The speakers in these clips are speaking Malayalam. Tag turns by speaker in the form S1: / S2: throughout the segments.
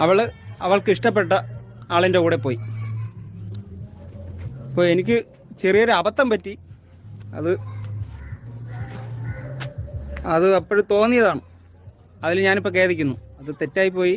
S1: അവൾ അവൾക്ക് ഇഷ്ടപ്പെട്ട ആളിന്റെ കൂടെ പോയി. അപ്പോൾ എനിക്ക് ചെറിയൊരു അബദ്ധം പറ്റി. അത് അത് അപ്പോഴും തോന്നിയതാണ്. അതിൽ ഞാനിപ്പോൾ ഖേദിക്കുന്നു. അത് തെറ്റായിപ്പോയി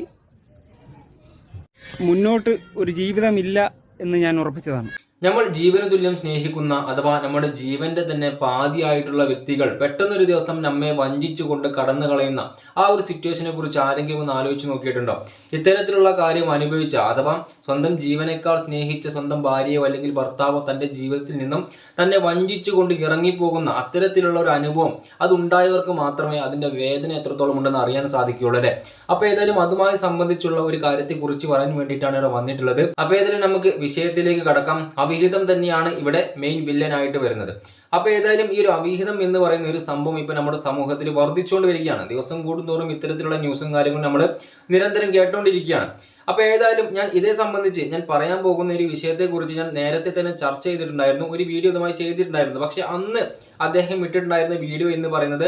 S1: മുന്നോട്ട് ഒരു ജീവിതമില്ല എന്ന് ഞാൻ ഉറപ്പിച്ചതാണ്.
S2: നമ്മൾ ജീവന തുല്യം സ്നേഹിക്കുന്ന അഥവാ നമ്മുടെ ജീവന്റെ തന്നെ പാതിയായിട്ടുള്ള വ്യക്തികൾ പെട്ടെന്നൊരു ദിവസം നമ്മെ വഞ്ചിച്ചുകൊണ്ട് കടന്നു കളയുന്ന ആ ഒരു സിറ്റുവേഷനെ കുറിച്ച് ആരെങ്കിലും ഒന്ന് ആലോചിച്ച് നോക്കിയിട്ടുണ്ടോ? ഇത്തരത്തിലുള്ള കാര്യം അനുഭവിച്ച അഥവാ സ്വന്തം ജീവനേക്കാൾ സ്നേഹിച്ച സ്വന്തം ഭാര്യയോ അല്ലെങ്കിൽ ഭർത്താവോ തന്റെ ജീവിതത്തിൽ നിന്നും തന്നെ വഞ്ചിച്ചുകൊണ്ട് ഇറങ്ങിപ്പോകുന്ന അത്തരത്തിലുള്ള ഒരു അനുഭവം അതുണ്ടായവർക്ക് മാത്രമേ അതിന്റെ വേദന എത്രത്തോളം ഉണ്ടെന്ന് അറിയാൻ സാധിക്കുകയുള്ളൂ അല്ലേ? അപ്പോൾ ഏതായാലും അതുമായി സംബന്ധിച്ചുള്ള ഒരു കാര്യത്തെ കുറിച്ച് പറയാൻ വേണ്ടിയിട്ടാണ് ഇവിടെ വന്നിട്ടുള്ളത്. അപ്പോൾ ഏതായാലും നമുക്ക് വിഷയത്തിലേക്ക് കടക്കാം. അവിഹിതം തന്നെയാണ് ഇവിടെ മെയിൻ വില്ലനായിട്ട് വരുന്നത്. അപ്പൊ ഏതായാലും ഈ ഒരു അവിഹിതം എന്ന് പറയുന്ന ഒരു സംഭവം ഇപ്പൊ നമ്മുടെ സമൂഹത്തിൽ വർദ്ധിച്ചുകൊണ്ട് വരികയാണ് ദിവസം കൂടുന്തോറും ഇത്തരത്തിലുള്ള ന്യൂസും കാര്യങ്ങളും നമ്മൾ നിരന്തരം കേട്ടുകൊണ്ടിരിക്കുകയാണ് അപ്പൊ ഏതായാലും ഞാൻ ഇതേ സംബന്ധിച്ച് ഞാൻ പറയാൻ പോകുന്ന ഒരു വിഷയത്തെ കുറിച്ച് ഞാൻ നേരത്തെ തന്നെ ചർച്ച ചെയ്തിട്ടുണ്ടായിരുന്നു. ഒരു വീഡിയോ ഇതുമായി ചെയ്തിട്ടുണ്ടായിരുന്നു. പക്ഷെ അന്ന് അദ്ദേഹം ഇട്ടിട്ടുണ്ടായിരുന്ന വീഡിയോ എന്ന് പറയുന്നത്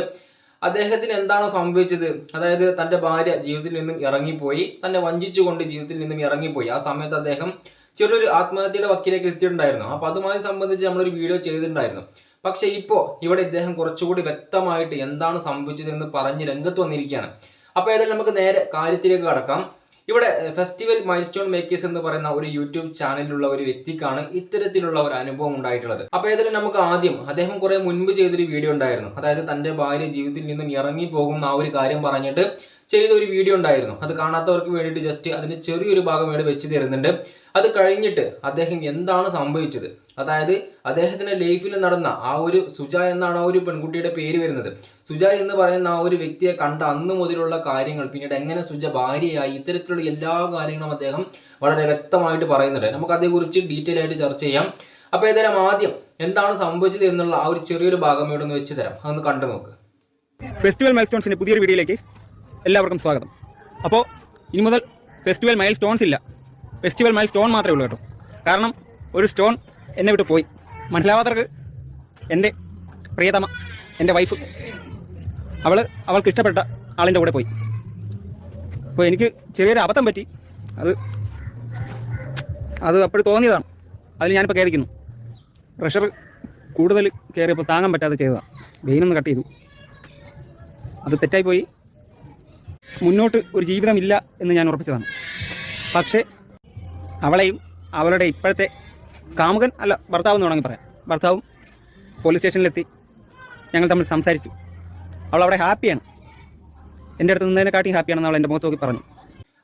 S2: അദ്ദേഹത്തിന് എന്താണോ സംഭവിച്ചത്? അതായത് തന്റെ ഭാര്യ ജീവിതത്തിൽ നിന്നും ഇറങ്ങിപ്പോയി. തന്നെ വഞ്ചിച്ചുകൊണ്ട് ജീവിതത്തിൽ നിന്നും ഇറങ്ങിപ്പോയി. ആ സമയത്ത് അദ്ദേഹം ചെറിയൊരു ആത്മഹത്യയുടെ വക്കിലേക്ക് എത്തിയിട്ടുണ്ടായിരുന്നു. അപ്പൊ അതുമായി സംബന്ധിച്ച് നമ്മളൊരു വീഡിയോ ചെയ്തിട്ടുണ്ടായിരുന്നു. പക്ഷെ ഇപ്പോൾ ഇവിടെ ഇദ്ദേഹം കുറച്ചുകൂടി വ്യക്തമായിട്ട് എന്താണ് സംഭവിച്ചതെന്ന് പറഞ്ഞ് രംഗത്ത് വന്നിരിക്കുകയാണ്. അപ്പൊ ഏതായാലും നമുക്ക് നേരെ കാര്യത്തിലേക്ക് കടക്കാം. ഇവിടെ ഫെസ്റ്റിവൽ മൈൽ സ്റ്റോൺ മേക്കേഴ്സ് എന്ന് പറയുന്ന ഒരു യൂട്യൂബ് ചാനലിലുള്ള ഒരു വ്യക്തിക്കാണ് ഇത്തരത്തിലുള്ള ഒരു അനുഭവം ഉണ്ടായിട്ടുള്ളത്. അപ്പൊ ഏതായാലും നമുക്ക് ആദ്യം അദ്ദേഹം കുറെ മുൻപ് ചെയ്തൊരു വീഡിയോ ഉണ്ടായിരുന്നു. അതായത് തന്റെ ഭാര്യ ജീവിതത്തിൽ നിന്നും ഇറങ്ങി പോകുന്ന ആ ഒരു കാര്യം പറഞ്ഞിട്ട് ചെയ്ത ഒരു വീഡിയോ ഉണ്ടായിരുന്നു. അത് കാണാത്തവർക്ക് വേണ്ടിയിട്ട് ജസ്റ്റ് അതിന് ചെറിയൊരു ഭാഗം ഇവിടെ വെച്ച് തരുന്നുണ്ട്. അത് കഴിഞ്ഞിട്ട് അദ്ദേഹം എന്താണ് സംഭവിച്ചത്? അതായത് അദ്ദേഹത്തിന്റെ ലൈഫിൽ നടന്ന ആ ഒരു സുജ എന്നാണ് ആ ഒരു പെൺകുട്ടിയുടെ പേര് വരുന്നത്. സുജ എന്ന് പറയുന്ന ആ ഒരു വ്യക്തിയെ കണ്ട അന്ന് മുതലുള്ള കാര്യങ്ങൾ പിന്നീട് എങ്ങനെ സുജ ഭാര്യയായി ഇത്തരത്തിലുള്ള എല്ലാ കാര്യങ്ങളും അദ്ദേഹം വളരെ വ്യക്തമായിട്ട് പറയുന്നുണ്ട്. നമുക്ക് അതേക്കുറിച്ച് ഡീറ്റെയിൽ ആയിട്ട് ചർച്ച ചെയ്യാം. അപ്പോൾ ഏതായാലും ആദ്യം എന്താണ് സംഭവിച്ചത് എന്നുള്ള ആ ഒരു ചെറിയൊരു ഭാഗം ഇവിടെ ഒന്ന് വെച്ച് തരാം. അതൊന്ന് കണ്ടു നോക്ക്.
S1: ഫെസ്റ്റിവൽ മൈൽ സ്റ്റോൺസിന്റെ പുതിയൊരു വീഡിയോയിലേക്ക് എല്ലാവർക്കും സ്വാഗതം. അപ്പോൾ ഇനി മുതൽ ഫെസ്റ്റിവൽ മൈൽ സ്റ്റോൺസ് ഇല്ല. ഫെസ്റ്റിവൽ മൈൽ സ്റ്റോൺ മാത്രമേ ഉള്ളൂ കേട്ടോ. കാരണം ഒരു സ്റ്റോൺ എന്നെ വിട്ട് പോയി. മനസ്സിലാവാത്തവർക്ക് എന്റെ പ്രിയതമ എന്റെ വൈഫ് അവൾ അവൾക്ക് ഇഷ്ടപ്പെട്ട ആളിന്റെ കൂടെ പോയി. അപ്പോൾ എനിക്ക് ചെറിയൊരു അബദ്ധം പറ്റി. അത് അത് അപ്പോഴും തോന്നിയതാണ്. അതിൽ ഞാനിപ്പോൾ കയറിക്കുന്നു പ്രഷർ കൂടുതൽ കയറിയപ്പോൾ താങ്ങാൻ പറ്റാതെ ചെയ്തതാണ്. വെയിനൊന്ന് കട്ട് ചെയ്തു. അത് തെറ്റായിപ്പോയി മുന്നോട്ട് ഒരു ജീവിതമില്ല എന്ന് ഞാൻ ഉറപ്പിച്ചതാണ്. പക്ഷേ അവളെയും അവളുടെ ഇപ്പോഴത്തെ കാമുകൻ അല്ല ഭർത്താവ് എന്ന് വേണമെങ്കിൽ പറയാം. ഭർത്താവും പോലീസ് സ്റ്റേഷനിലെത്തി ഞങ്ങൾ തമ്മിൽ സംസാരിച്ചു. അവൾ അവിടെ ഹാപ്പിയാണ് എന്റെ അടുത്ത് നിന്നതിനെക്കാട്ടി ഹാപ്പിയാണെന്ന് അവൾ എന്റെ മുഖത്ത് നോക്കി പറഞ്ഞു.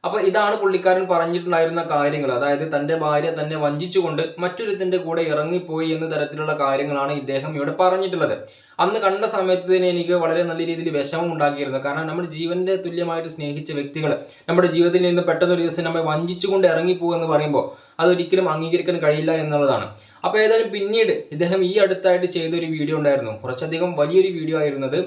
S2: അപ്പൊ ഇതാണ് പുള്ളിക്കാരൻ പറഞ്ഞിട്ടുണ്ടായിരുന്ന കാര്യങ്ങൾ. അതായത് തന്റെ ഭാര്യ തന്നെ വഞ്ചിച്ചുകൊണ്ട് മറ്റൊരുത്തിന്റെ കൂടെ ഇറങ്ങിപ്പോയി എന്ന തരത്തിലുള്ള കാര്യങ്ങളാണ് ഇദ്ദേഹം ഇവിടെ പറഞ്ഞിട്ടുള്ളത്. അന്ന് കണ്ട സമയത്ത് തന്നെ എനിക്ക് വളരെ നല്ല രീതിയിൽ വിഷമം ഉണ്ടാക്കിയിരുന്നു. കാരണം നമ്മുടെ ജീവന്റെ തുല്യമായിട്ട് സ്നേഹിച്ച വ്യക്തികൾ നമ്മുടെ ജീവിതത്തിൽ നിന്ന് പെട്ടെന്നൊരു ദിവസം നമ്മെ വഞ്ചിച്ചുകൊണ്ട് ഇറങ്ങിപ്പോകും എന്ന് പറയുമ്പോൾ അതൊരിക്കലും അംഗീകരിക്കാൻ കഴിയില്ല എന്നുള്ളതാണ്. അപ്പോൾ ഏതായാലും പിന്നീട് ഇദ്ദേഹം ഈ അടുത്തായിട്ട് ചെയ്തൊരു വീഡിയോ ഉണ്ടായിരുന്നു. കുറച്ചധികം വലിയൊരു വീഡിയോ ആയിരുന്നത്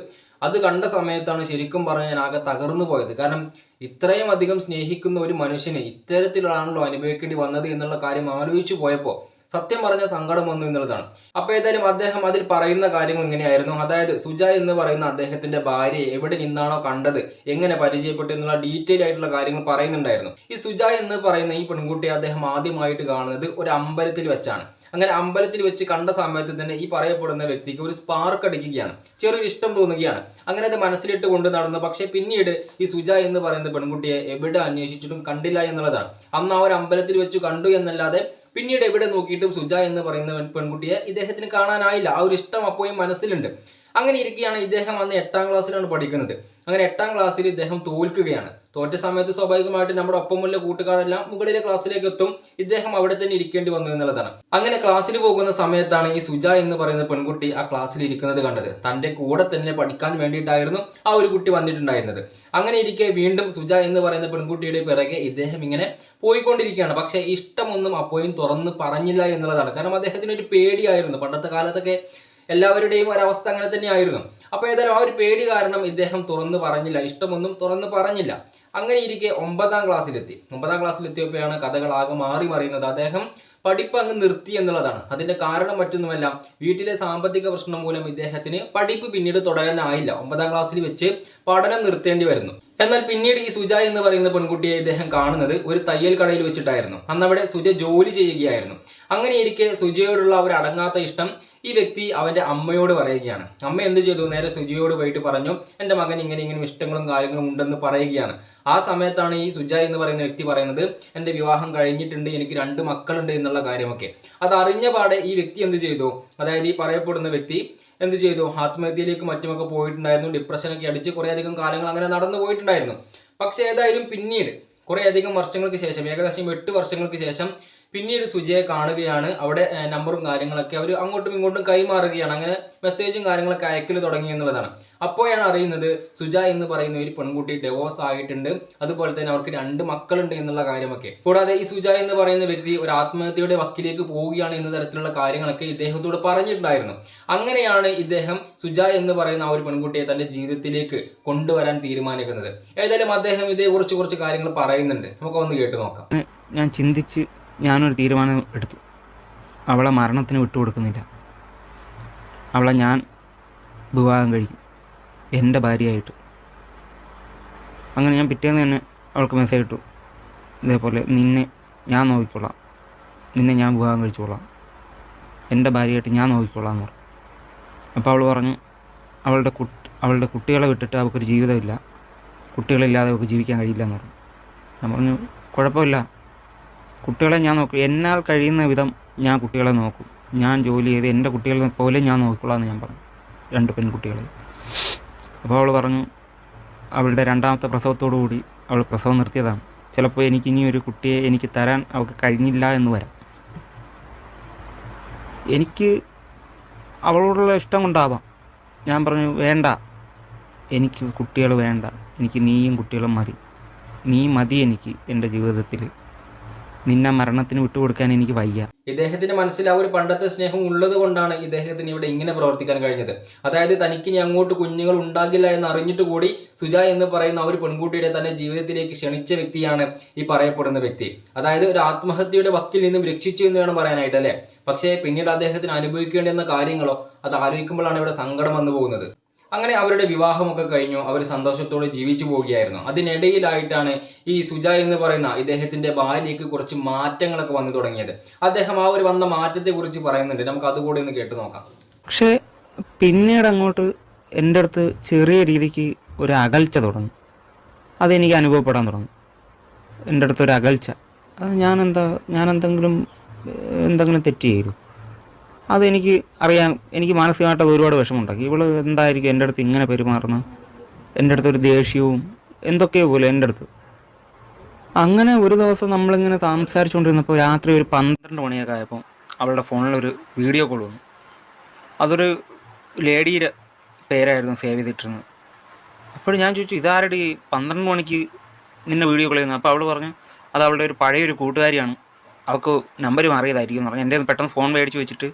S2: അത് കണ്ട സമയത്താണ് ശരിക്കും പറഞ്ഞാൽ ആകെ തകർന്നു പോയത്. കാരണം ഇത്രയും അധികം സ്നേഹിക്കുന്ന ഒരു മനുഷ്യനെ ഇത്തരത്തിലാണല്ലോ അനുഭവിക്കേണ്ടി വന്നത് എന്നുള്ള കാര്യം ആലോചിച്ചു പോയപ്പോൾ സത്യം പറഞ്ഞ സങ്കടം വന്നു എന്നുള്ളതാണ്. അപ്പൊ ഏതായാലും അദ്ദേഹം അതിൽ പറയുന്ന കാര്യങ്ങൾ ഇങ്ങനെയായിരുന്നു. അതായത് സുജ എന്ന് പറയുന്ന അദ്ദേഹത്തിന്റെ ഭാര്യയെ എവിടെ നിന്നാണോ കണ്ടത് എങ്ങനെ പരിചയപ്പെട്ടു എന്നുള്ള ഡീറ്റെയിൽ ആയിട്ടുള്ള കാര്യങ്ങൾ പറയുന്നുണ്ടായിരുന്നു. ഈ സുജ എന്ന് പറയുന്ന ഈ പെൺകുട്ടിയെ അദ്ദേഹം ആദ്യമായിട്ട് കാണുന്നത് ഒരു അമ്പലത്തിൽ വെച്ചാണ്. അങ്ങനെ അമ്പലത്തിൽ വെച്ച് കണ്ട സമയത്ത് തന്നെ ഈ പറയപ്പെടുന്ന വ്യക്തിക്ക് ഒരു സ്പാർക്ക് അടിക്കുകയാണ്. ചെറിയൊരു ഇഷ്ടം തോന്നുകയാണ്. അങ്ങനെ അത് മനസ്സിലിട്ട് കൊണ്ട് നടന്നു. പക്ഷേ പിന്നീട് ഈ സുജ എന്ന് പറയുന്ന പെൺകുട്ടിയെ എവിടെ അന്വേഷിച്ചിട്ടും കണ്ടില്ല എന്നുള്ളതാണ്. അന്ന് ആ ഒരു അമ്പലത്തിൽ വെച്ച് കണ്ടു എന്നല്ലാതെ പിന്നീട് എവിടെ നോക്കിയിട്ടും സുജ എന്ന് പറയുന്ന പെൺകുട്ടിയെ ഇദ്ദേഹത്തിന് കാണാനായില്ല. ആ ഒരു ഇഷ്ടം അപ്പോഴും മനസ്സിലുണ്ട്. അങ്ങനെ ഇരിക്കുകയാണ് ഇദ്ദേഹം അന്ന് എട്ടാം ക്ലാസ്സിലാണ് പഠിക്കുന്നത്. അങ്ങനെ എട്ടാം ക്ലാസ്സിൽ ഇദ്ദേഹം തോൽക്കുകയാണ്. തോറ്റ സമയത്ത് സ്വാഭാവികമായിട്ട് നമ്മുടെ ഒപ്പമുള്ള കൂട്ടുകാരെല്ലാം മുകളിലെ ക്ലാസ്സിലേക്ക് എത്തും. ഇദ്ദേഹം അവിടെ തന്നെ ഇരിക്കേണ്ടി വന്നു എന്നുള്ളതാണ്. അങ്ങനെ ക്ലാസ്സിൽ പോകുന്ന സമയത്താണ് ഈ സുജ എന്ന് പറയുന്ന പെൺകുട്ടി ആ ക്ലാസ്സിൽ ഇരിക്കുന്നത് കണ്ടത്. തന്റെ കൂടെ തന്നെ പഠിക്കാൻ വേണ്ടിയിട്ടായിരുന്നു ആ ഒരു കുട്ടി വന്നിട്ടുണ്ടായിരുന്നത്. അങ്ങനെ ഇരിക്കെ വീണ്ടും സുജ എന്ന് പറയുന്ന പെൺകുട്ടിയുടെ പിറകെ ഇദ്ദേഹം ഇങ്ങനെ പോയിക്കൊണ്ടിരിക്കുകയാണ്. പക്ഷേ ഇഷ്ടമൊന്നും അപ്പോഴും തുറന്ന് പറഞ്ഞില്ല എന്നുള്ളതാണ്. കാരണം അദ്ദേഹത്തിന് ഒരു പേടിയായിരുന്നു. പണ്ടത്തെ കാലത്തൊക്കെ എല്ലാവരുടെയും ഒരവസ്ഥ അങ്ങനെ തന്നെയായിരുന്നു. അപ്പോൾ ഏതായാലും ആ ഒരു പേടി കാരണം ഇദ്ദേഹം തുറന്നു പറഞ്ഞില്ല. ഇഷ്ടമൊന്നും തുറന്ന് പറഞ്ഞില്ല. അങ്ങനെ ഇരിക്കെ ഒമ്പതാം ക്ലാസ്സിലെത്തി. ഒമ്പതാം ക്ലാസ്സിലെത്തിയപ്പോഴാണ് കഥകൾ ആകെ മാറി മറിയുന്നത്. അദ്ദേഹം പഠിപ്പ് അങ്ങ് നിർത്തി എന്നുള്ളതാണ്. അതിന്റെ കാരണം മറ്റൊന്നുമല്ല വീട്ടിലെ സാമ്പത്തിക പ്രശ്നം മൂലം ഇദ്ദേഹത്തിന് പഠിപ്പ് പിന്നീട് തുടരാനായില്ല. ഒമ്പതാം ക്ലാസ്സിൽ വെച്ച് പഠനം നിർത്തേണ്ടി വരുന്നു. എന്നാൽ പിന്നീട് ഈ സുജ എന്ന് പറയുന്ന പെൺകുട്ടിയെ ഇദ്ദേഹം കാണുന്നത് ഒരു തയ്യൽ കടയിൽ വെച്ചിട്ടായിരുന്നു. അന്നവിടെ സുജ ജോലി ചെയ്യുകയായിരുന്നു. അങ്ങനെയിരിക്കെ സുജയോടുള്ള ഒരു അടങ്ങാത്ത ഇഷ്ടം ഈ വ്യക്തി അവന്റെ അമ്മയോട് പറയുകയാണ്. അമ്മ എന്ത് ചെയ്തു? നേരെ സുജയോട് പോയിട്ട് പറഞ്ഞു എന്റെ മകൻ ഇങ്ങനെ ഇങ്ങനെ ഇഷ്ടങ്ങളും കാര്യങ്ങളും ഉണ്ടെന്ന് പറയുകയാണ്. ആ സമയത്താണ് ഈ സുജ എന്ന് പറയുന്ന വ്യക്തി പറയുന്നത് എന്റെ വിവാഹം കഴിഞ്ഞിട്ടുണ്ട് എനിക്ക് രണ്ട് മക്കളുണ്ട് എന്നുള്ള കാര്യമൊക്കെ. അത് പാടെ ഈ വ്യക്തി എന്ത് ചെയ്തു? അതായത് ഈ പറയപ്പെടുന്ന വ്യക്തി എന്ത് ചെയ്തു? ആത്മഹത്യയിലേക്ക് മറ്റുമൊക്കെ പോയിട്ടുണ്ടായിരുന്നു ഡിപ്രഷനൊക്കെ അടിച്ച് കുറേയധികം കാലങ്ങൾ അങ്ങനെ നടന്നു പോയിട്ടുണ്ടായിരുന്നു. പക്ഷേ ഏതായാലും പിന്നീട് കുറേയധികം വർഷങ്ങൾക്ക് ശേഷം ഏകദേശം എട്ട് വർഷങ്ങൾക്ക് ശേഷം പിന്നീട് സുജയെ കാണുകയാണ്. അവിടെ നമ്പറും കാര്യങ്ങളൊക്കെ അവർ അങ്ങോട്ടും ഇങ്ങോട്ടും കൈമാറുകയാണ്. അങ്ങനെ മെസ്സേജും കാര്യങ്ങളൊക്കെ അയക്കൽ തുടങ്ങി എന്നുള്ളതാണ്. അപ്പോഴാണ് അറിയുന്നത് സുജ എന്ന് പറയുന്ന ഒരു പെൺകുട്ടി ഡെവോഴ്സ് ആയിട്ടുണ്ട്. അതുപോലെ തന്നെ അവർക്ക് രണ്ട് മക്കളുണ്ട് എന്നുള്ള കാര്യമൊക്കെ. കൂടാതെ ഈ സുജ എന്ന് പറയുന്ന വ്യക്തി ഒരു ആത്മഹത്യയുടെ വക്കിലേക്ക് പോവുകയാണ് എന്ന തരത്തിലുള്ള കാര്യങ്ങളൊക്കെ ഇദ്ദേഹത്തോട് പറഞ്ഞിട്ടുണ്ടായിരുന്നു. അങ്ങനെയാണ് ഇദ്ദേഹം സുജ എന്ന് പറയുന്ന ആ ഒരു പെൺകുട്ടിയെ തന്റെ ജീവിതത്തിലേക്ക് കൊണ്ടുവരാൻ തീരുമാനിക്കുന്നത്. ഏതായാലും അദ്ദേഹം ഇതേക്കുറിച്ച് കുറച്ച് കാര്യങ്ങൾ പറയുന്നുണ്ട്. നമുക്ക് ഒന്ന് കേട്ട് നോക്കാം.
S1: ഞാൻ ചിന്തിച്ച് ഞാനൊരു തീരുമാനം എടുത്തു. അവളെ മരണത്തിന് വിട്ടുകൊടുക്കുന്നില്ല. അവളെ ഞാൻ വിവാഹം കഴിക്കും. എന്റെ ഭാര്യയായിട്ട്. അങ്ങനെ ഞാൻ പിറ്റേന്ന് തന്നെ അവൾക്ക് മെസ്സേജ് ഇട്ടു. ഇതേപോലെ നിന്നെ ഞാൻ നോക്കിക്കൊള്ളാം. നിന്നെ ഞാൻ വിവാഹം കഴിച്ചോളാം എന്റെ ഭാര്യയായിട്ട് ഞാൻ നോക്കിക്കൊള്ളാം എന്ന് പറഞ്ഞു. അപ്പോൾ അവൾ പറഞ്ഞു അവളുടെ കുട്ടി അവളുടെ കുട്ടികളെ വിട്ടിട്ട് അവൾക്കൊരു ജീവിതമില്ല. കുട്ടികളില്ലാതെ അവൾക്ക് ജീവിക്കാൻ കഴിയില്ല എന്ന് പറഞ്ഞു. ഞാൻ പറഞ്ഞു കുഴപ്പമില്ല. കുട്ടികളെ ഞാൻ നോക്കും. എന്നാൽ കഴിയുന്ന വിധം ഞാൻ കുട്ടികളെ നോക്കും. ഞാൻ ജോലി ചെയ്ത് എന്റെ കുട്ടികളെ പോലെ ഞാൻ നോക്കിക്കൊള്ളാമെന്ന് ഞാൻ പറഞ്ഞു. രണ്ട് പെൺകുട്ടികളെ. അപ്പോൾ അവൾ പറഞ്ഞു അവളുടെ രണ്ടാമത്തെ പ്രസവത്തോടു കൂടി അവൾ പ്രസവം നിർത്തിയതാണ്. ചിലപ്പോൾ എനിക്ക് ഇനി ഒരു കുട്ടിയെ എനിക്ക് തരാൻ അവൾക്ക് കഴിഞ്ഞില്ല എന്ന് വരാം. എനിക്ക് അവളോടുള്ള ഇഷ്ടം കൊണ്ടാവാം. ഞാൻ പറഞ്ഞു വേണ്ട. എനിക്ക് കുട്ടികൾ വേണ്ട. എനിക്ക് നീയും കുട്ടികളും മതി. നീ മതി എനിക്ക് എന്റെ ജീവിതത്തിൽ. നിന്നെ മരണത്തിന് വിട്ടുകൊടുക്കാൻ എനിക്ക് വയ്യ.
S2: ഇദ്ദേഹത്തിന്റെ മനസ്സിൽ ആ ഒരു പണ്ടത്തെ സ്നേഹം ഉള്ളത് കൊണ്ടാണ് ഇദ്ദേഹത്തിന് ഇവിടെ ഇങ്ങനെ പ്രവർത്തിക്കാൻ കഴിഞ്ഞത്. അതായത് തനിക്ക് ഇനി അങ്ങോട്ട് കുഞ്ഞുങ്ങൾ ഉണ്ടാകില്ല എന്ന് അറിഞ്ഞിട്ട് കൂടി സുജ എന്ന് പറയുന്ന ആ ഒരു പെൺകുട്ടിയുടെ തന്നെ ജീവിതത്തിലേക്ക് ക്ഷണിച്ച വ്യക്തിയാണ് ഈ പറയപ്പെടുന്ന വ്യക്തി. അതായത് ഒരു ആത്മഹത്യയുടെ വക്കിൽ നിന്നും രക്ഷിച്ചു എന്ന് വേണം പറയാനായിട്ട് അല്ലേ? പക്ഷേ പിന്നീട് അദ്ദേഹത്തിന് അനുഭവിക്കേണ്ടുന്ന കാര്യങ്ങളോ അത് ആലോചിക്കുമ്പോഴാണ് ഇവിടെ സങ്കടം വന്നു പോകുന്നത്. അങ്ങനെ അവരുടെ വിവാഹമൊക്കെ കഴിഞ്ഞു. അവർ സന്തോഷത്തോടെ ജീവിച്ചു പോവുകയായിരുന്നു. അതിനിടയിലായിട്ടാണ് ഈ സുജ എന്ന് പറയുന്ന ഇദ്ദേഹത്തിന്റെ ഭാര്യയ്ക്ക് കുറച്ച് മാറ്റങ്ങളൊക്കെ വന്നു തുടങ്ങിയത്. അദ്ദേഹം ആ ഒരു വന്ന മാറ്റത്തെ കുറിച്ച് പറയുന്നുണ്ട്. നമുക്ക് അതുകൂടി ഒന്ന് കേട്ടു നോക്കാം.
S1: പക്ഷേ പിന്നീട് അങ്ങോട്ട് എന്റെ അടുത്ത് ചെറിയ രീതിക്ക് ഒരു അകൽച്ച തുടങ്ങി. അതെനിക്ക് അനുഭവപ്പെടാൻ തുടങ്ങി. എന്റെ അടുത്ത് ഒരു അകൽച്ച. അത് ഞാൻ എന്താ ഞാൻ എന്തെങ്കിലും എന്തെങ്കിലും തെറ്റ് ചെയ്തു. അതെനിക്ക് അറിയാം എനിക്ക് മാനസികമായിട്ട് അത് ഒരുപാട് വിഷമമുണ്ടാക്കി. ഇവൾ എന്തായിരിക്കും എന്റെ അടുത്ത് ഇങ്ങനെ പെരുമാറുന്നത് എന്റെ അടുത്ത് ഒരു ദേഷ്യവും എന്തൊക്കെയോ പോലെ എന്റെ അടുത്ത്. അങ്ങനെ ഒരു ദിവസം നമ്മളിങ്ങനെ സംസാരിച്ചുകൊണ്ടിരുന്നപ്പോൾ രാത്രി ഒരു പന്ത്രണ്ട് മണിയൊക്കെ ആയപ്പോൾ അവളുടെ ഫോണിലൊരു വീഡിയോ കോൾ വന്നു. അതൊരു ലേഡിയുടെ പേരായിരുന്നു സേവ് ചെയ്തിട്ടിരുന്നത് അപ്പോൾ ഞാൻ ചോദിച്ചു ഇതാരുടെ? പന്ത്രണ്ട് മണിക്ക് നിന്നെ വീഡിയോ കോൾ ചെയ്യുന്നത്? അപ്പോൾ അവൾ പറഞ്ഞു അത് അവളുടെ ഒരു പഴയൊരു കൂട്ടുകാരിയാണ്. അവൾക്ക് നമ്പർ മാറിയതായിരിക്കും. എന്ന് പറഞ്ഞു. എന്റെ പെട്ടെന്ന് ഫോൺ മേടിച്ച് വെച്ചിട്ട്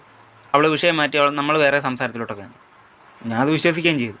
S1: അവൾ വിഷയം മാറ്റി അവൾ നമ്മൾ വേറെ സംസാരത്തിലോട്ടൊക്കെ ഞാൻ അത് വിശ്വസിക്കുകയും ചെയ്തു.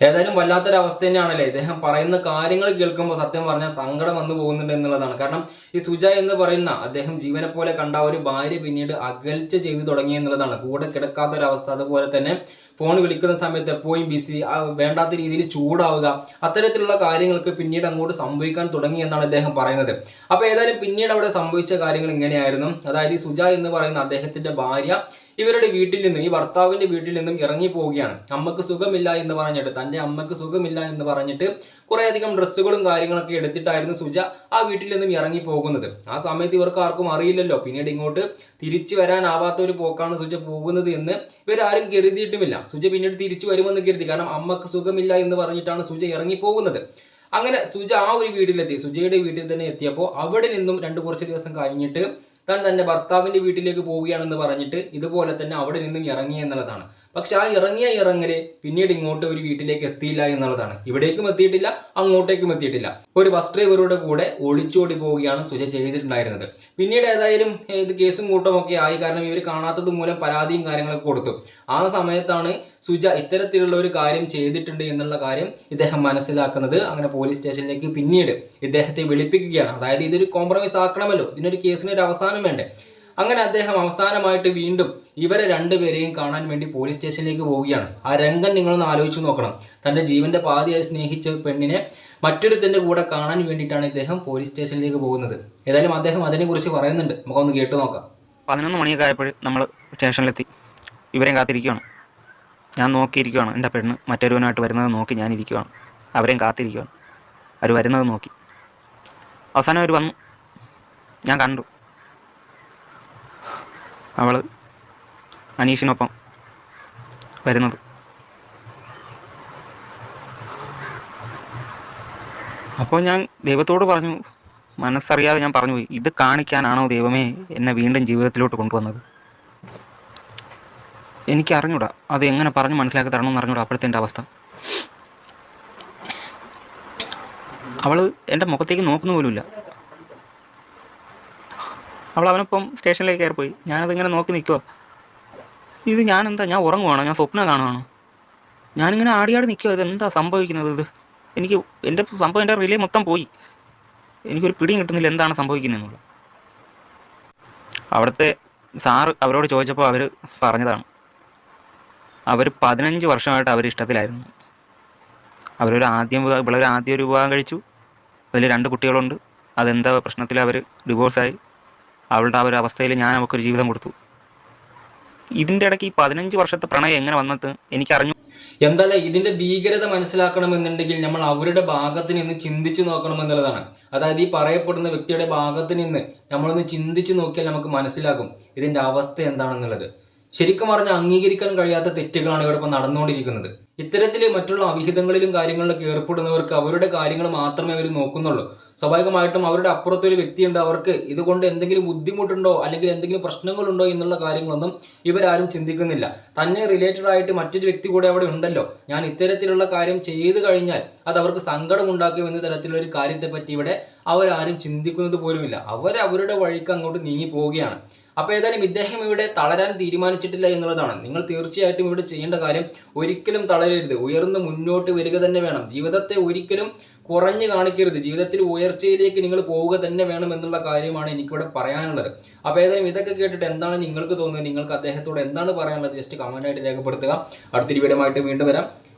S2: ഏതായാലും വല്ലാത്തൊരു അവസ്ഥ തന്നെയാണല്ലേ? ഇദ്ദേഹം പറയുന്ന കാര്യങ്ങൾ കേൾക്കുമ്പോൾ സത്യം പറഞ്ഞാൽ സങ്കടം വന്നു പോകുന്നുണ്ട് എന്നുള്ളതാണ്. കാരണം ഈ സുജ എന്ന് പറയുന്ന അദ്ദേഹം ജീവനെ പോലെ കണ്ട ഒരു ഭാര്യ പിന്നീട് അകൽച്ച ചെയ്തു തുടങ്ങി എന്നുള്ളതാണ്. കൂടെ കിടക്കാത്തൊരവസ്ഥ. അതുപോലെ തന്നെ ഫോൺ വിളിക്കുന്ന സമയത്ത് എപ്പോഴും ബിസി വേണ്ടാത്ത രീതിയിൽ ചൂടാവുക. അത്തരത്തിലുള്ള കാര്യങ്ങൾക്ക് പിന്നീട് അങ്ങോട്ട് സംഭവിക്കാൻ തുടങ്ങി എന്നാണ് അദ്ദേഹം പറയുന്നത്. അപ്പോൾ ഏതായാലും പിന്നീട് അവിടെ സംഭവിച്ച കാര്യങ്ങൾ ഇങ്ങനെയായിരുന്നു. അതായത് ഈ സുജ എന്ന് പറയുന്ന അദ്ദേഹത്തിന്റെ ഭാര്യ ഇവരുടെ വീട്ടിൽ നിന്നും ഈ ഭർത്താവിന്റെ വീട്ടിൽ നിന്നും ഇറങ്ങി പോവുകയാണ് അമ്മയ്ക്ക് സുഖമില്ല എന്ന് പറഞ്ഞിട്ട് തന്റെ അമ്മയ്ക്ക് സുഖമില്ല എന്ന് പറഞ്ഞിട്ട് കുറേയധികം ഡ്രസ്സുകളും കാര്യങ്ങളൊക്കെ എടുത്തിട്ടായിരുന്നു സുജ ആ വീട്ടിൽ നിന്നും ഇറങ്ങി പോകുന്നത് ആ സമയത്ത് ഇവർക്ക് ആർക്കും അറിയില്ലല്ലോ. പിന്നീട് ഇങ്ങോട്ട് തിരിച്ചു വരാനാവാത്ത ഒരു പോക്കാണ് സുജ പോകുന്നത് എന്ന് ഇവരാരും കരുതിയിട്ടുമില്ല. സുജ പിന്നീട് തിരിച്ചു വരുമെന്ന് കരുതി. കാരണം അമ്മയ്ക്ക് സുഖമില്ല എന്ന് പറഞ്ഞിട്ടാണ് സുജ ഇറങ്ങി പോകുന്നത് അങ്ങനെ സുജ ആ ഒരു വീട്ടിലെത്തി. സുജയുടെ വീട്ടിൽ തന്നെ എത്തിയപ്പോൾ അവിടെ നിന്നും രണ്ട് കുറച്ച് ദിവസം കഴിഞ്ഞിട്ട് താൻ തന്റെ ഭർത്താവിന്റെ വീട്ടിലേക്ക് പോവുകയാണെന്ന് പറഞ്ഞിട്ട് ഇതുപോലെ തന്നെ അവിടെ നിന്നും ഇറങ്ങി എന്നുള്ളതാണ് പക്ഷെ ആ ഇറങ്ങിയ ഇറങ്ങൽ പിന്നീട് ഇങ്ങോട്ട് ഒരു വീട്ടിലേക്ക് എത്തിയില്ല എന്നുള്ളതാണ്. ഇവിടേക്കും എത്തിയിട്ടില്ല അങ്ങോട്ടേക്കും എത്തിയിട്ടില്ല. ഒരു ബസ് ഡ്രൈവറുടെ കൂടെ ഒളിച്ചോടി പോവുകയാണ് സുജ ചെയ്തിട്ടുണ്ടായിരുന്നത്. പിന്നീട് ഏതായാലും ഇത് കേസും കൂട്ടമൊക്കെ ആയി. കാരണം ഇവർ കാണാത്തത് മൂലം പരാതിയും കാര്യങ്ങളൊക്കെ കൊടുത്തു. ആ സമയത്താണ് സുജ ഇത്തരത്തിലുള്ള ഒരു കാര്യം ചെയ്തിട്ടുണ്ട് എന്നുള്ള കാര്യം ഇദ്ദേഹം മനസ്സിലാക്കുന്നത്. അങ്ങനെ പോലീസ് സ്റ്റേഷനിലേക്ക് പിന്നീട് ഇദ്ദേഹത്തെ വിളിപ്പിക്കുകയാണ്. അതായത് ഇതൊരു കോംപ്രമൈസ് ആക്കണമല്ലോ. ഇതിനൊരു കേസിന് ഒരു അവസാനം വേണ്ടേ? അങ്ങനെ അദ്ദേഹം അവസാനമായിട്ട് വീണ്ടും ഇവരെ രണ്ടുപേരെയും കാണാൻ വേണ്ടി പോലീസ് സ്റ്റേഷനിലേക്ക് പോവുകയാണ്. ആ രംഗം നിങ്ങളൊന്ന് ആലോചിച്ച് നോക്കണം. തന്റെ ജീവന്റെ പാതിയായി സ്നേഹിച്ച പെണ്ണിനെ മറ്റൊരുത്തന്റെ കൂടെ കാണാൻ വേണ്ടിയിട്ടാണ് ഇദ്ദേഹം പോലീസ് സ്റ്റേഷനിലേക്ക് പോകുന്നത്. ഏതായാലും അദ്ദേഹം അതിനെക്കുറിച്ച് പറയുന്നുണ്ട്. നമുക്കൊന്ന് കേട്ടു നോക്കാം.
S1: പതിനൊന്ന് മണിയൊക്കെ ആയപ്പോൾ നമ്മൾ സ്റ്റേഷനിലെത്തി. ഇവരെയും കാത്തിരിക്കുകയാണ് ഞാൻ നോക്കിയിരിക്കുകയാണ് എന്റെ പെണ്ണ് മറ്റൊരുവനായിട്ട് വരുന്നത് നോക്കി ഞാൻ ഇരിക്കുകയാണ് അവരെയും കാത്തിരിക്കുകയാണ് അവർ വരുന്നത് നോക്കി. അവസാനം അവർ വന്നു ഞാൻ കണ്ടു. അവൾ അനീഷിനൊപ്പം വരുന്നത്. അപ്പോൾ ഞാൻ ദൈവത്തോട് പറഞ്ഞു മനസ്സറിയാതെ ഞാൻ പറഞ്ഞു ഇത് കാണിക്കാനാണോ ദൈവമേ എന്നെ വീണ്ടും ജീവിതത്തിലോട്ട് കൊണ്ടുവന്നത്? എനിക്ക് അറിഞ്ഞൂടാ അത് എങ്ങനെ പറഞ്ഞ് മനസ്സിലാക്കി തരണമെന്ന് അറിഞ്ഞൂടാ അപ്പോഴത്തെ എന്റെ അവസ്ഥ. അവൾ എന്റെ മുഖത്തേക്ക് നോക്കുന്ന പോലുമില്ല. അവൾ അവനൊപ്പം സ്റ്റേഷനിലേക്ക് കയറിപ്പോയി. ഞാനതിങ്ങനെ നോക്കി നിൽക്കുക ഇത് ഞാൻ എന്താ ഞാൻ ഉറങ്ങുവാണോ? ഞാൻ സ്വപ്നം കാണുവാണോ? ഞാനിങ്ങനെ ആടിയാടി നിൽക്കുക ഇതെന്താ സംഭവിക്കുന്നത് ഇത്? എനിക്ക് എന്റെ സംഭവം എന്റെ റിലേ മൊത്തം പോയി. എനിക്കൊരു പിടിയും കിട്ടുന്നില്ല. എന്താണ് സംഭവിക്കുന്നതെന്നുള്ളത്. അവിടുത്തെ സാറ് അവരോട് ചോദിച്ചപ്പോൾ അവർ പറഞ്ഞതാണ്. അവർ പതിനഞ്ച് വർഷമായിട്ട് അവർ ഇഷ്ടത്തിലായിരുന്നു. അവരൊരു ആദ്യം ഒരു ആദ്യം ഒരു വിവാഹം കഴിച്ചു. അതിൽ രണ്ട് കുട്ടികളുണ്ട്. അതെന്താ പ്രശ്നത്തിൽ അവർ ഡിവോഴ്സായി? അവളുടെ ആ ഒരു അവസ്ഥയിൽ ഞാൻ അവൾക്കൊരു ജീവിതം കൊടുത്തു. ഇതിന്റെ ഇടയ്ക്ക് ഈ പതിനഞ്ച് വർഷത്തെ പ്രണയം എങ്ങനെ വന്നത് എനിക്ക് അറിഞ്ഞു
S2: എന്തായാലും ഇതിന്റെ ഭീകരത മനസ്സിലാക്കണമെന്നുണ്ടെങ്കിൽ നമ്മൾ അവരുടെ ഭാഗത്ത് നിന്ന് ചിന്തിച്ചു നോക്കണം എന്നുള്ളതാണ്. അതായത് ഈ പറയപ്പെടുന്ന വ്യക്തിയുടെ ഭാഗത്ത് നിന്ന് നമ്മളൊന്ന് ചിന്തിച്ചു നോക്കിയാൽ നമുക്ക് മനസ്സിലാകും ഇതിന്റെ അവസ്ഥ എന്താണെന്നുള്ളത്. ശരിക്കും പറഞ്ഞാൽ അംഗീകരിക്കാൻ കഴിയാത്ത തെറ്റുകളാണ് ഇവിടെ ഇപ്പോൾ നടന്നുകൊണ്ടിരിക്കുന്നത്. ഇത്തരത്തിൽ മറ്റുള്ള അവിഹിതങ്ങളിലും കാര്യങ്ങളിലൊക്കെ ഏർപ്പെടുന്നവർക്ക് അവരുടെ കാര്യങ്ങൾ മാത്രമേ അവർ നോക്കുന്നുള്ളൂ. സ്വാഭാവികമായിട്ടും അവരുടെ അപ്പുറത്തൊരു വ്യക്തിയുണ്ട് അവർക്ക് ഇതുകൊണ്ട് എന്തെങ്കിലും ബുദ്ധിമുട്ടുണ്ടോ അല്ലെങ്കിൽ എന്തെങ്കിലും പ്രശ്നങ്ങളുണ്ടോ എന്നുള്ള കാര്യങ്ങളൊന്നും ഇവരാരും ചിന്തിക്കുന്നില്ല. തന്നെ റിലേറ്റഡ് ആയിട്ട് മറ്റൊരു വ്യക്തി കൂടെ അവിടെ ഉണ്ടല്ലോ. ഞാൻ ഇത്തരത്തിലുള്ള കാര്യം ചെയ്തു കഴിഞ്ഞാൽ അത് അവർക്ക് സങ്കടം ഉണ്ടാക്കും എന്ന തരത്തിലുള്ള ഒരു കാര്യത്തെപ്പറ്റി ഇവിടെ അവരാരും ചിന്തിക്കുന്നത് പോലുമില്ല. അവർ അവരുടെ വഴിക്ക് അങ്ങോട്ട് നീങ്ങി പോവുകയാണ്. അപ്പോൾ ഏതായാലും ഇദ്ദേഹം ഇവിടെ തളരാൻ തീരുമാനിച്ചിട്ടില്ല എന്നുള്ളതാണ്. നിങ്ങൾ തീർച്ചയായിട്ടും ഇവിടെ ചെയ്യേണ്ട കാര്യം ഒരിക്കലും തളരരുത് ഉയർന്ന് മുന്നോട്ട് വരിക തന്നെ വേണം. ജീവിതത്തെ ഒരിക്കലും കുറഞ്ഞു കാണിക്കരുത്. ജീവിതത്തിൽ ഉയർച്ചയിലേക്ക് നിങ്ങൾ പോവുക തന്നെ വേണം എന്നുള്ള കാര്യമാണ് എനിക്കിവിടെ പറയാനുള്ളത്. അപ്പോൾ ഏതായാലും ഇതൊക്കെ കേട്ടിട്ട് എന്താണ് നിങ്ങൾക്ക് തോന്നുന്നത്? നിങ്ങൾക്ക് അദ്ദേഹത്തോട് എന്താണ് പറയാനുള്ളത്? ജസ്റ്റ് കമന്റായിട്ട് രേഖപ്പെടുത്തുക. അടുത്തൊരു വീഡിയോ വീണ്ടും വരാം.